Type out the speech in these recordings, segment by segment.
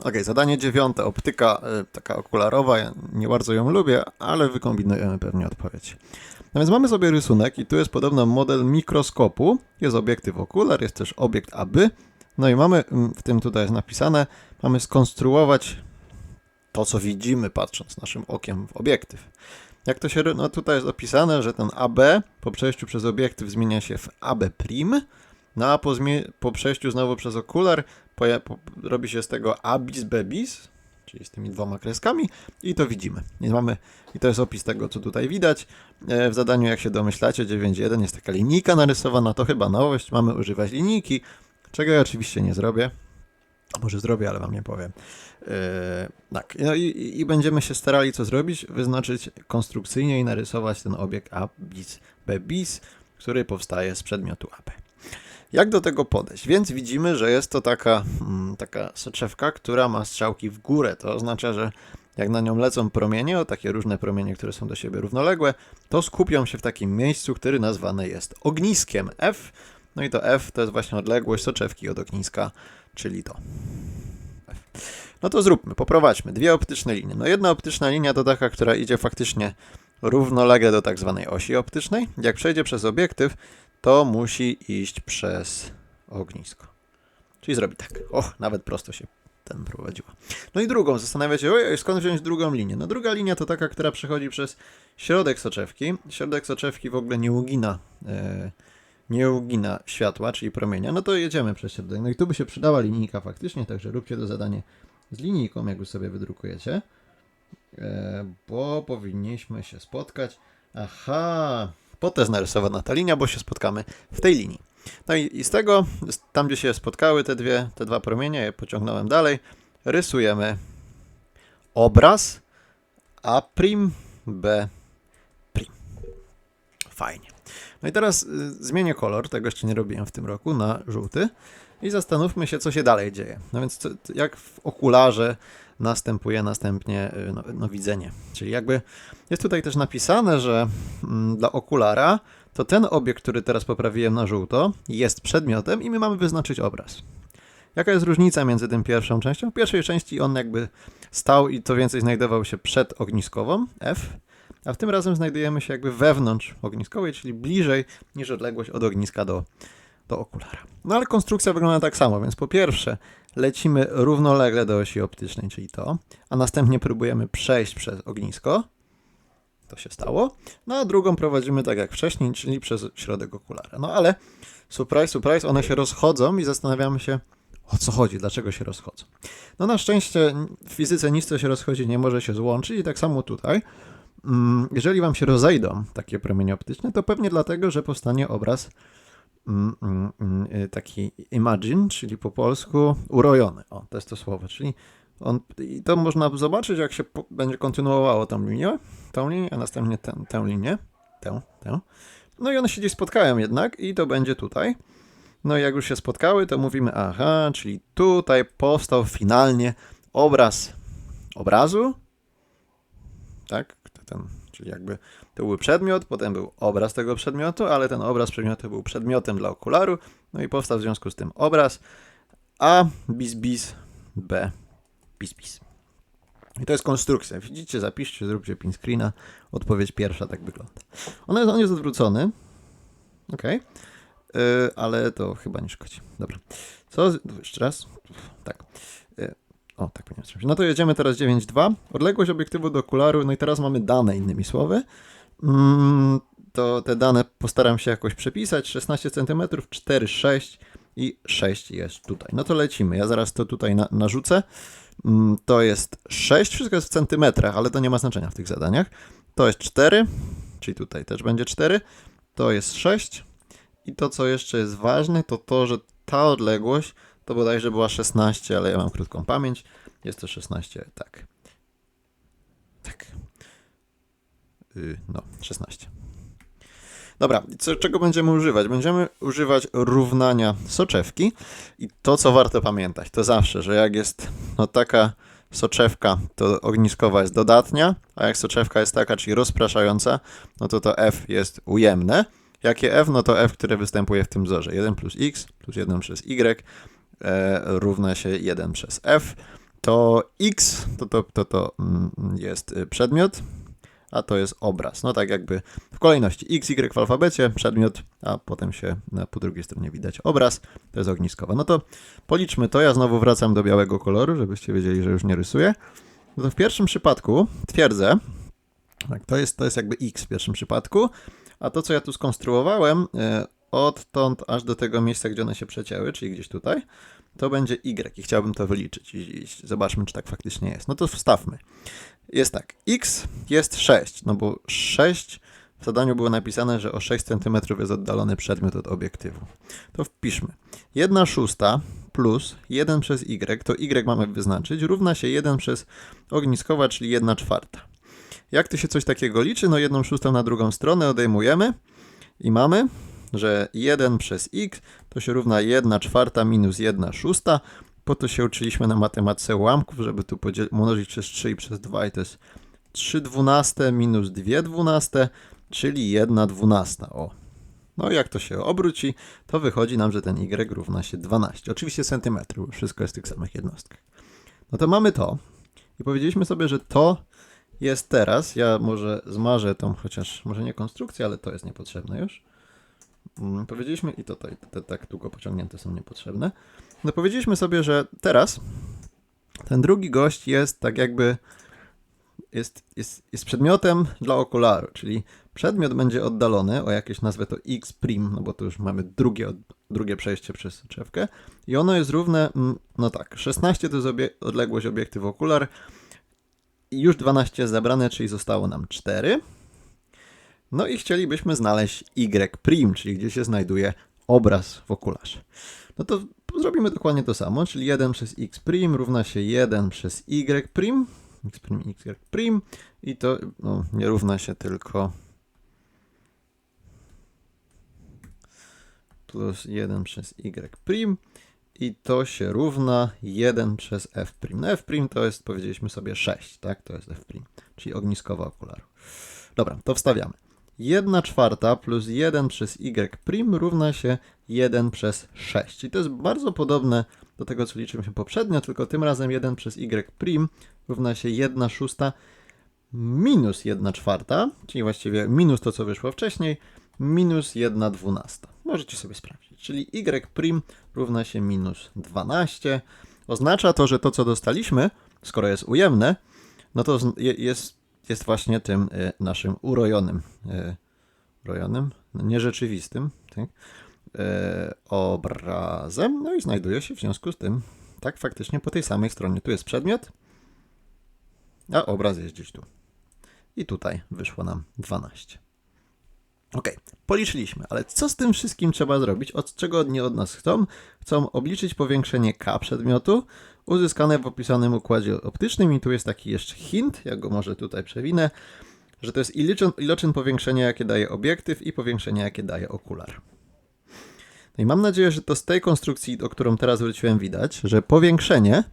Ok, zadanie dziewiąte, optyka y, taka okularowa, ja nie bardzo ją lubię, ale wykombinujemy pewnie odpowiedź. No więc mamy sobie rysunek i tu jest podobno model mikroskopu, jest obiektyw okular, jest też obiekt AB, no i mamy, mm, w tym tutaj jest napisane, mamy skonstruować to, co widzimy patrząc naszym okiem w obiektyw. Jak to się, no tutaj jest opisane, że ten AB po przejściu przez obiektyw zmienia się w AB', no a po, po przejściu znowu przez okular robi się z tego abis bebis, czyli z tymi dwoma kreskami i to widzimy. I, mamy, I to jest opis tego, co tutaj widać. E, W zadaniu, jak się domyślacie, 9.1 jest taka linijka narysowana, to chyba nowość. Mamy używać linijki, czego ja oczywiście nie zrobię. Może zrobię, ale wam nie powiem. E, tak, no i, i- i będziemy się starali co zrobić? Wyznaczyć konstrukcyjnie i narysować ten obiekt A bis B bis, który powstaje z przedmiotu AB. Jak do tego podejść? Więc widzimy, że jest to taka, mm, taka soczewka, która ma strzałki w górę. To oznacza, że jak na nią lecą promienie, o takie różne promienie, które są do siebie równoległe, to skupią się w takim miejscu, który nazwane jest ogniskiem F. No i to F to jest właśnie odległość soczewki od ogniska, czyli to. No to zróbmy, poprowadźmy dwie optyczne linie. No jedna optyczna linia to taka, która idzie faktycznie równolegle do tak zwanej osi optycznej. Jak przejdzie przez obiektyw, to musi iść przez ognisko. Czyli zrobi tak. Och, nawet prosto się ten prowadziła. No i drugą, zastanawiacie się, ojej, skąd wziąć drugą linię? No druga linia to taka, która przechodzi przez środek soczewki. Środek soczewki w ogóle nie ugina, e, nie ugina światła, czyli promienia. No to jedziemy przez środek. No i tu by się przydała linijka faktycznie, także róbcie to zadanie z linijką, jak już sobie wydrukujecie. E, bo powinniśmy się spotkać. Aha, po to jest narysowana ta linia, bo się spotkamy w tej linii. No i, z tego, tam gdzie się spotkały te dwie, te dwa promienie, je pociągnąłem dalej, rysujemy obraz A', B'. Fajnie. No i teraz y, zmienię kolor, tego jeszcze nie robiłem w tym roku, na żółty i zastanówmy się, co się dalej dzieje. No więc co, jak w okularze następuje następnie y, no, no, widzenie. Czyli jakby jest tutaj też napisane, że mm, dla okulara to ten obiekt, który teraz poprawiłem na żółto, jest przedmiotem i my mamy wyznaczyć obraz. Jaka jest różnica między tym pierwszą częścią? W pierwszej części on jakby stał i co więcej znajdował się przed ogniskową, F, a w tym razem znajdujemy się jakby wewnątrz ogniskowej, czyli bliżej niż odległość od ogniska do, do okulara. No ale konstrukcja wygląda tak samo, więc po pierwsze lecimy równolegle do osi optycznej, czyli to, a następnie próbujemy przejść przez ognisko. To się stało. No a drugą prowadzimy tak jak wcześniej, czyli przez środek okulara. No ale surprise, surprise, one się rozchodzą i zastanawiamy się, o co chodzi, dlaczego się rozchodzą. No na szczęście w fizyce nic, co się rozchodzi, nie może się złączyć i tak samo tutaj. Mm, Jeżeli wam się rozejdą takie promienie optyczne, to pewnie dlatego, że powstanie obraz taki imagine, czyli po polsku urojony. O, to jest to słowo, czyli on, i to można zobaczyć, jak się będzie kontynuowało tą linię, tą linię, a następnie tę, tę linię, tę, tę. No i one się gdzieś spotkają jednak i to będzie tutaj. No i jak już się spotkały, to mówimy, aha, czyli tutaj powstał finalnie obraz obrazu, tak, ten, czyli jakby to był przedmiot, potem był obraz tego przedmiotu, ale ten obraz przedmiotu był przedmiotem dla okularu, no i powstał w związku z tym obraz A, bis, bis, B, bis, bis. I to jest konstrukcja. Widzicie, zapiszcie, zróbcie pin screena. Odpowiedź pierwsza tak wygląda. On jest, on jest odwrócony. Ok. ale to chyba nie szkodzi. Dobra. Co? Jeszcze raz. Tak. O, tak powinien być. No to jedziemy teraz 9.2. Odległość obiektywu do okularu. No i teraz mamy dane, innymi słowy. Mm, to te dane postaram się jakoś przepisać. 16 cm, 4, 6 i 6 jest tutaj. No to lecimy. Ja zaraz to tutaj na, narzucę. Mm, To jest 6, wszystko jest w centymetrach, ale to nie ma znaczenia w tych zadaniach. To jest 4, czyli tutaj też będzie 4. To jest 6. I to, co jeszcze jest ważne, to to, że ta odległość to bodajże była 16, ale ja mam krótką pamięć. Jest to 16, tak. Tak. Yy, no, 16. Dobra, co, czego będziemy używać? Będziemy używać równania soczewki i to, co warto pamiętać, to zawsze, że jak jest no, taka soczewka, to ogniskowa jest dodatnia, a jak soczewka jest taka, czyli rozpraszająca, no to to F jest ujemne. Jakie F? No to F, które występuje w tym wzorze. 1 plus x plus 1 przez y równa się 1 przez f. to x to, to, to, to mm, jest y, przedmiot, a to jest obraz. No tak jakby w kolejności x, y w alfabecie, przedmiot, a potem się na, po drugiej stronie widać obraz, to jest ogniskowa. No to policzmy to, ja znowu wracam do białego koloru, żebyście wiedzieli, że już nie rysuję. No to w pierwszym przypadku twierdzę, tak, to jest, to jest jakby x w pierwszym przypadku, a to, co ja tu skonstruowałem, e, odtąd aż do tego miejsca, gdzie one się przecięły, czyli gdzieś tutaj, to będzie y i chciałbym to wyliczyć i, zobaczmy, czy tak faktycznie jest. No to wstawmy. Jest tak, x jest 6, no bo 6 w zadaniu było napisane, że o 6 cm jest oddalony przedmiot od obiektywu. To wpiszmy. 1 szósta plus 1 przez y, to y mamy wyznaczyć, równa się 1 przez ogniskowa, czyli 1 czwarta. Jak to się coś takiego liczy? No 1 szóstą na drugą stronę odejmujemy i mamy, że 1 przez x to się równa 1 czwarta minus 1 szósta. Po to się uczyliśmy na matematyce ułamków, żeby tu mnożyć przez 3 i przez 2 i to jest 3 dwunaste minus 2 dwunaste, czyli 1 dwunasta. O. No jak to się obróci, to wychodzi nam, że ten y równa się 12. Oczywiście centymetrów, bo wszystko jest w tych samych jednostkach. No to mamy to i powiedzieliśmy sobie, że to jest teraz. Ja może zmarzę tą, chociaż może nie konstrukcję, ale to jest niepotrzebne już. Mm, powiedzieliśmy, i to, te, tak długo pociągnięte są niepotrzebne. No powiedzieliśmy sobie, że teraz ten drugi gość jest tak jakby jest, jest, jest przedmiotem dla okularu, czyli przedmiot będzie oddalony o jakieś nazwę to x prim, no bo tu już mamy drugie, drugie przejście przez soczewkę i ono jest równe, mm, no tak, 16 to jest obie odległość obiektyw okular i już 12 jest zabrane, czyli zostało nam 4. No i chcielibyśmy znaleźć y czyli gdzie się znajduje obraz w okularze. No to zrobimy dokładnie to samo, czyli 1 przez x równa się 1 przez y x y i to no, nie równa się tylko plus 1 przez y i to się równa 1 przez f. No f to jest, powiedzieliśmy sobie 6, tak? To jest f prim, czyli ogniskowa okularu. Dobra, to wstawiamy. 1 czwarta plus 1 przez y prim równa się 1 przez 6. I to jest bardzo podobne do tego, co liczyliśmy poprzednio, tylko tym razem 1 przez y prim równa się 1 szósta minus 1 czwarta, czyli właściwie minus to, co wyszło wcześniej, minus 1 dwunasta. Możecie sobie sprawdzić. Czyli y prim równa się minus 12. Oznacza to, że to, co dostaliśmy, skoro jest ujemne, no to jest jest właśnie tym y, naszym urojonym, y, urojonym, no nierzeczywistym tak, y, obrazem. No i znajduje się w związku z tym tak faktycznie po tej samej stronie. Tu jest przedmiot, a obraz jest gdzieś tu. I tutaj wyszło nam 12. Ok, policzyliśmy, ale co z tym wszystkim trzeba zrobić? Od czego oni od nas chcą? Chcą obliczyć powiększenie k przedmiotu uzyskane w opisanym układzie optycznym i tu jest taki jeszcze hint, ja go może tutaj przewinę, że to jest iloczyn, iloczyn powiększenia, jakie daje obiektyw i powiększenia, jakie daje okular. No i mam nadzieję, że to z tej konstrukcji, o którą teraz wróciłem, widać, że powiększenie,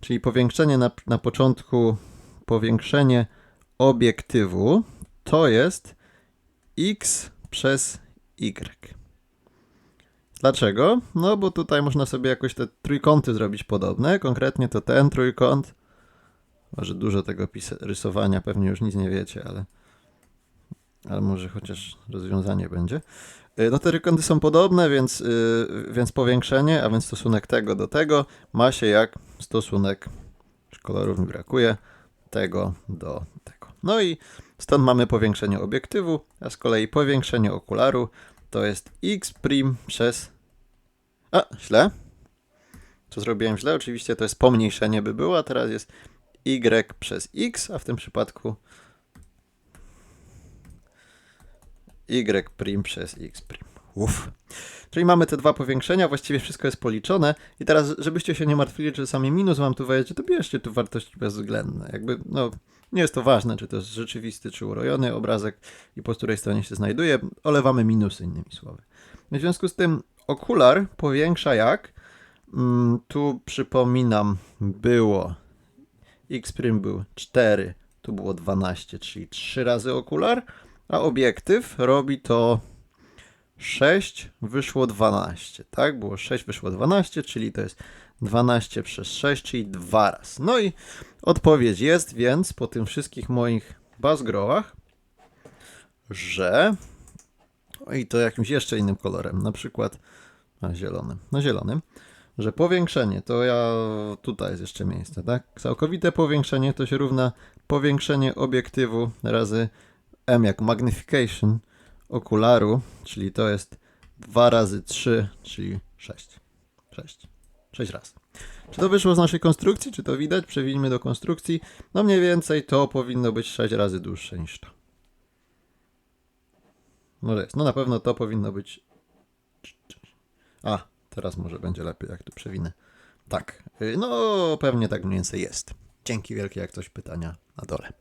czyli powiększenie na, na początku, powiększenie obiektywu, to jest x przez y. Dlaczego? No bo tutaj można sobie jakoś te trójkąty zrobić podobne. Konkretnie to ten trójkąt. Może dużo tego rysowania, pewnie już nic nie wiecie, ale, ale może chociaż rozwiązanie będzie. Y, no te trójkąty są podobne, więc, yy, więc powiększenie, a więc stosunek tego do tego ma się jak stosunek, kolorów mi brakuje, tego do tego. No i stąd mamy powiększenie obiektywu, a z kolei powiększenie okularu to jest x przez... A, źle. Co zrobiłem źle? Oczywiście to jest pomniejszenie by było, a teraz jest y przez x, a w tym przypadku y przez x Czyli mamy te dwa powiększenia, właściwie wszystko jest policzone i teraz, żebyście się nie martwili, czy sami minus wam tu wejdzie, to bierzcie tu wartości bezwzględne. Jakby, no, nie jest to ważne, czy to jest rzeczywisty, czy urojony obrazek i po której stronie się znajduje. Olewamy minusy, innymi słowy. W związku z tym okular powiększa jak? Mm, tu przypominam, było x' był 4, tu było 12, czyli 3 razy okular, a obiektyw robi to 6 wyszło 12, tak? Było 6, wyszło 12, czyli to jest 12 przez 6, czyli dwa raz. No i odpowiedź jest więc po tym wszystkich moich bazgrołach, że i to jakimś jeszcze innym kolorem, na przykład na zielonym, na zielonym, że powiększenie, to ja, tutaj jest jeszcze miejsce, tak? Całkowite powiększenie to się równa powiększenie obiektywu razy M jak magnification okularu, czyli to jest 2 razy 3, czyli 6. 6. 6 razy. Czy to wyszło z naszej konstrukcji? Czy to widać? Przewijmy do konstrukcji. No mniej więcej to powinno być 6 razy dłuższe niż to. Może jest. No na pewno to powinno być. A, teraz może będzie lepiej, jak tu przewinę. Tak. No, pewnie tak mniej więcej jest. Dzięki wielkie, jak coś pytania na dole.